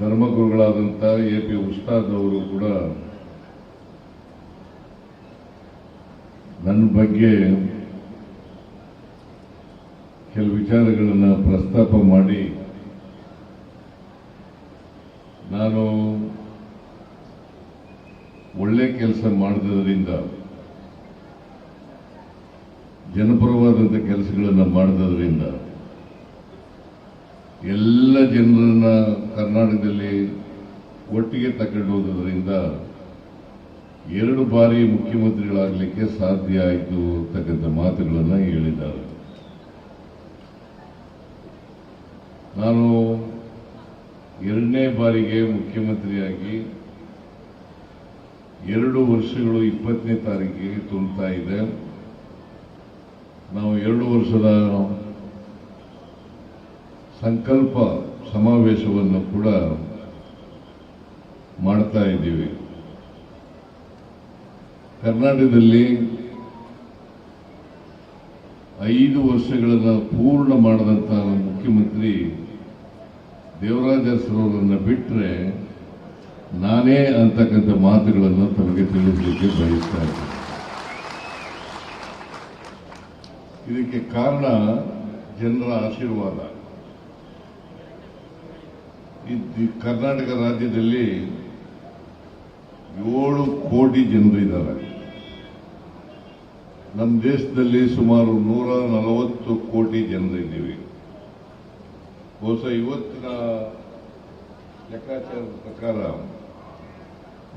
ಧರ್ಮಗುರುಗಳಾದಂಥ A P Ustad ಅವರು ಕೂಡ ನನ್ನ ಬಗ್ಗೆ ಕೆಲವು ವಿಚಾರಗಳನ್ನು ಪ್ರಸ್ತಾಪ ಮಾಡಿ, ನಾನು ಒಳ್ಳೆ ಕೆಲಸ ಮಾಡಿದ್ರಿಂದ ಜನಪರವಾದಂಥ ಕೆಲಸಗಳನ್ನು ಮಾಡಿದ್ರಿಂದ ಎಲ್ಲ ಜನರನ್ನ ಕರ್ನಾಟಕದಲ್ಲಿ ಒಟ್ಟಿಗೆ ತಗೊಂಡು ಹೋದ್ರಿಂದ ಎರಡು ಬಾರಿ ಮುಖ್ಯಮಂತ್ರಿಗಳಾಗಲಿಕ್ಕೆ ಸಾಧ್ಯ ಆಯಿತು ಅಂತಕ್ಕಂಥ ಮಾತುಗಳನ್ನು ಹೇಳಿದ್ದಾರೆ. ನಾನು ಎರಡನೇ ಬಾರಿಗೆ ಮುಖ್ಯಮಂತ್ರಿಯಾಗಿ ಎರಡು ವರ್ಷಗಳು ಇಪ್ಪತ್ತನೇ ತಾರೀಕಿಗೆ ತುಂಬುತ್ತಾ ಇದೆ ನಾವು ಎರಡು ವರ್ಷದ ಸಂಕಲ್ಪ ಸಮಾವೇಶವನ್ನು ಕೂಡ ಮಾಡ್ತಾ ಇದ್ದೀವಿ. ಕರ್ನಾಟಕದಲ್ಲಿ ಐದು ವರ್ಷಗಳನ್ನು ಪೂರ್ಣ ಮಾಡಿದಂಥ ಮುಖ್ಯಮಂತ್ರಿ ದೇವರಾಜ ಅರಸರವರನ್ನು ಬಿಟ್ಟರೆ ನಾನೇ ಅಂತಕ್ಕಂಥ ಮಾತುಗಳನ್ನು ತಮಗೆ ತಿಳಿಸಲಿಕ್ಕೆ ಬಯಸ್ತಾ ಇದ್ದೀನಿ. ಇದಕ್ಕೆ ಕಾರಣ ಜನರ ಆಶೀರ್ವಾದ. ಕರ್ನಾಟಕ ರಾಜ್ಯದಲ್ಲಿ ಏಳು ಕೋಟಿ ಜನರು ಇದ್ದಾರೆ. ನಮ್ಮ ದೇಶದಲ್ಲಿ ಸುಮಾರು ನೂರ ನಲವತ್ತು ಕೋಟಿ ಜನರಿದ್ದೀವಿ ಬಹುಶಃ ಇವತ್ತಿನ ಲೆಕ್ಕಾಚಾರದ ಪ್ರಕಾರ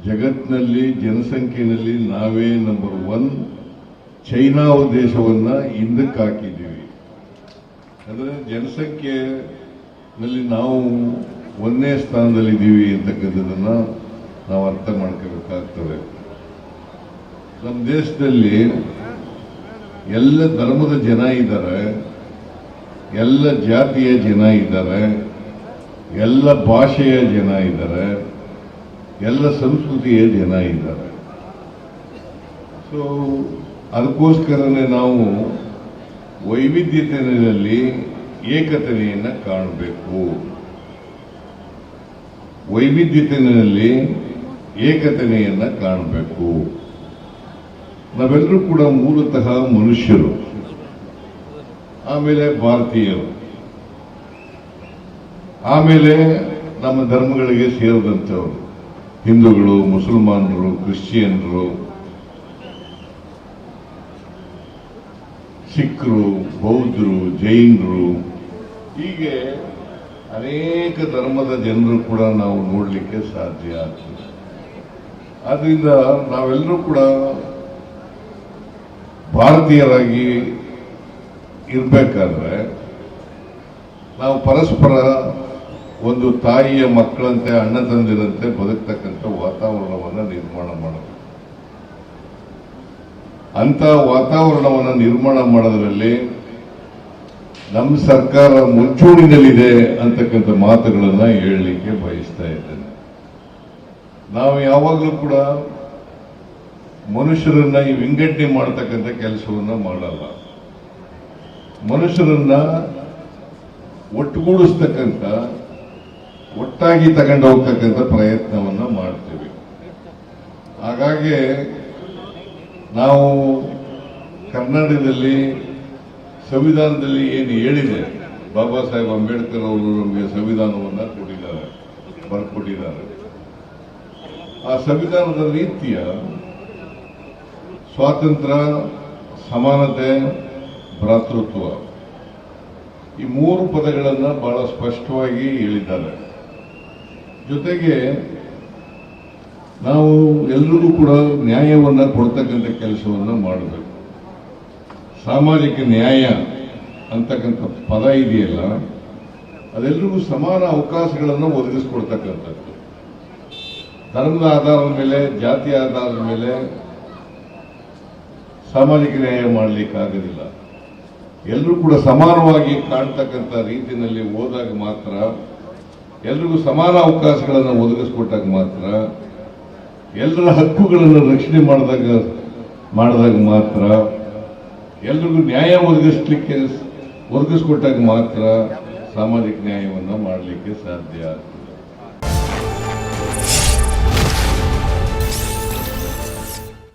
ಜಗತ್ತಿನಲ್ಲಿ ಜನಸಂಖ್ಯೆಯಲ್ಲಿ ನಾವೇ ನಂಬರ್ ಒನ್ ಚೈನಾ ದೇಶವನ್ನ ಹಿಂದಕ್ಕೆ ಹಾಕಿದ್ದೀವಿ. ಅಂದರೆ ಜನಸಂಖ್ಯೆಯಲ್ಲಿ ನಾವು ಒಂದನೇ ಸ್ಥಾನದಲ್ಲಿದ್ದೀವಿ ಅಂತಕ್ಕಂಥದ್ದನ್ನ ನಾವು ಅರ್ಥ ಮಾಡ್ಕೋಬೇಕಾಗ್ತದೆ ನಮ್ಮ ದೇಶದಲ್ಲಿ ಎಲ್ಲ ಧರ್ಮದ ಜನ ಇದ್ದಾರೆ, ಎಲ್ಲ ಜಾತಿಯ ಜನ ಇದ್ದಾರೆ, ಎಲ್ಲ ಭಾಷೆಯ ಜನ ಇದ್ದಾರೆ, ಎಲ್ಲ ಸಂಸ್ಕೃತಿಯ ಜನ ಇದ್ದಾರೆ. ಸೊ ಅದಕ್ಕೋಸ್ಕರನೇ ನಾವು ವೈವಿಧ್ಯತೆಯಲ್ಲಿ ಏಕತೆಯನ್ನು ಕಾಣಬೇಕು. ವೈವಿಧ್ಯತೆಯಲ್ಲಿ ಏಕತನೆಯನ್ನು ಕಾಣಬೇಕು. ನಾವೆಲ್ಲರೂ ಕೂಡ ಮೂಲತಃ ಮನುಷ್ಯರು, ಆಮೇಲೆ ಭಾರತೀಯರು. ಆಮೇಲೆ ನಮ್ಮ ಧರ್ಮಗಳಿಗೆ ಸೇರಿದಂಥವರು, ಹಿಂದೂಗಳು, ಮುಸಲ್ಮಾನರು, ಕ್ರಿಶ್ಚಿಯನ್ರು ಸಿಖ್ರು ಬೌದ್ಧರು, ಜೈನರು, ಹೀಗೆ ಅನೇಕ ಧರ್ಮದ ಜನರು ಕೂಡ ನಾವು ನೋಡಲಿಕ್ಕೆ ಸಾಧ್ಯ ಆಗ್ತದೆ. ಆದ್ರಿಂದ ನಾವೆಲ್ಲರೂ ಕೂಡ ಭಾರತೀಯರಾಗಿ ಇರಬೇಕಾದ್ರೆ ನಾವು ಪರಸ್ಪರ ಒಂದು ತಾಯಿಯ ಮಕ್ಕಳಂತೆ, ಅಣ್ಣ ತಂದಿರಂತೆ ಬದುಕ್ತಕ್ಕಂಥ ವಾತಾವರಣವನ್ನು ನಿರ್ಮಾಣ ಮಾಡಬೇಕು. ಅಂತ ವಾತಾವರಣವನ್ನು ನಿರ್ಮಾಣ ಮಾಡೋದ್ರಲ್ಲಿ ನಮ್ಮ ಸರ್ಕಾರ ಮುಂಚೂಣಿನಲ್ಲಿದೆ ಅಂತಕ್ಕಂಥ ಮಾತುಗಳನ್ನು ಹೇಳಲಿಕ್ಕೆ ಬಯಸ್ತಾ ಇದ್ದೇನೆ. ನಾವು ಯಾವಾಗಲೂ ಕೂಡ ಮನುಷ್ಯರನ್ನ ಈ ವಿಂಗಡಣೆ ಮಾಡತಕ್ಕಂಥ ಕೆಲಸವನ್ನ ಮಾಡಲ್ಲ. ಮನುಷ್ಯರನ್ನ ಒಟ್ಟುಗೂಡಿಸ್ತಕ್ಕಂಥ, ಒಟ್ಟಾಗಿ ತಗೊಂಡು ಹೋಗ್ತಕ್ಕಂಥ ಪ್ರಯತ್ನವನ್ನ ಮಾಡ್ತೀವಿ. ಹಾಗಾಗಿ ನಾವು ಕರ್ನಾಟಕದಲ್ಲಿ ಸಂವಿಧಾನದಲ್ಲಿ ಏನು ಹೇಳಿದೆ? ಬಾಬಾ ಸಾಹೇಬ್ ಅಂಬೇಡ್ಕರ್ ಅವರು ನಮಗೆ ಸಂವಿಧಾನವನ್ನ ಕೊಟ್ಟಿದ್ದಾರೆ, ಬರ್ಕೊಟ್ಟಿದ್ದಾರೆ. ಆ ಸಂವಿಧಾನದ ರೀತಿಯ ಸ್ವಾತಂತ್ರ್ಯ, ಸಮಾನತೆ, ಭ್ರಾತೃತ್ವ ಈ ಮೂರು ಪದಗಳನ್ನು ಬಹಳ ಸ್ಪಷ್ಟವಾಗಿ ಹೇಳಿದ್ದಾರೆ. ಜೊತೆಗೆ ನಾವು ಎಲ್ರಿಗೂ ಕೂಡ ನ್ಯಾಯವನ್ನು ಕೊಡ್ತಕ್ಕಂಥ ಕೆಲಸವನ್ನು ಮಾಡಬೇಕು. ಸಾಮಾಜಿಕ ನ್ಯಾಯ ಅಂತಕ್ಕಂಥ ಪದ ಇದೆಯಲ್ಲ ಅದೆಲ್ಲರಿಗೂ ಸಮಾನ ಅವಕಾಶಗಳನ್ನು ಒದಗಿಸ್ಕೊಡ್ತಕ್ಕಂಥದ್ದು. ಧರ್ಮದ ಆಧಾರದ ಮೇಲೆ, ಜಾತಿ ಆಧಾರದ ಮೇಲೆ ಸಾಮಾಜಿಕ ನ್ಯಾಯ ಮಾಡಲಿಕ್ಕೆ ಎಲ್ಲರೂ ಕೂಡ ಸಮಾನವಾಗಿ ಕಾಣ್ತಕ್ಕಂಥ ರೀತಿಯಲ್ಲಿ ಹೋದಾಗ ಮಾತ್ರ, ಎಲ್ರಿಗೂ ಸಮಾನ ಅವಕಾಶಗಳನ್ನು ಒದಗಿಸ್ಕೊಟ್ಟಾಗ ಮಾತ್ರ ಎಲ್ಲರ ಹಕ್ಕುಗಳನ್ನು ರಕ್ಷಣೆ ಮಾಡಿದಾಗ ಮಾಡಿದಾಗ ಮಾತ್ರ ಎಲ್ರಿಗೂ ನ್ಯಾಯ ಒದಗಿಸ್ಲಿಕ್ಕೆ ಒದಗಿಸ್ಕೊಟ್ಟಾಗ ಮಾತ್ರ ಸಾಮಾಜಿಕ ನ್ಯಾಯವನ್ನು ಮಾಡಲಿಕ್ಕೆ ಸಾಧ್ಯ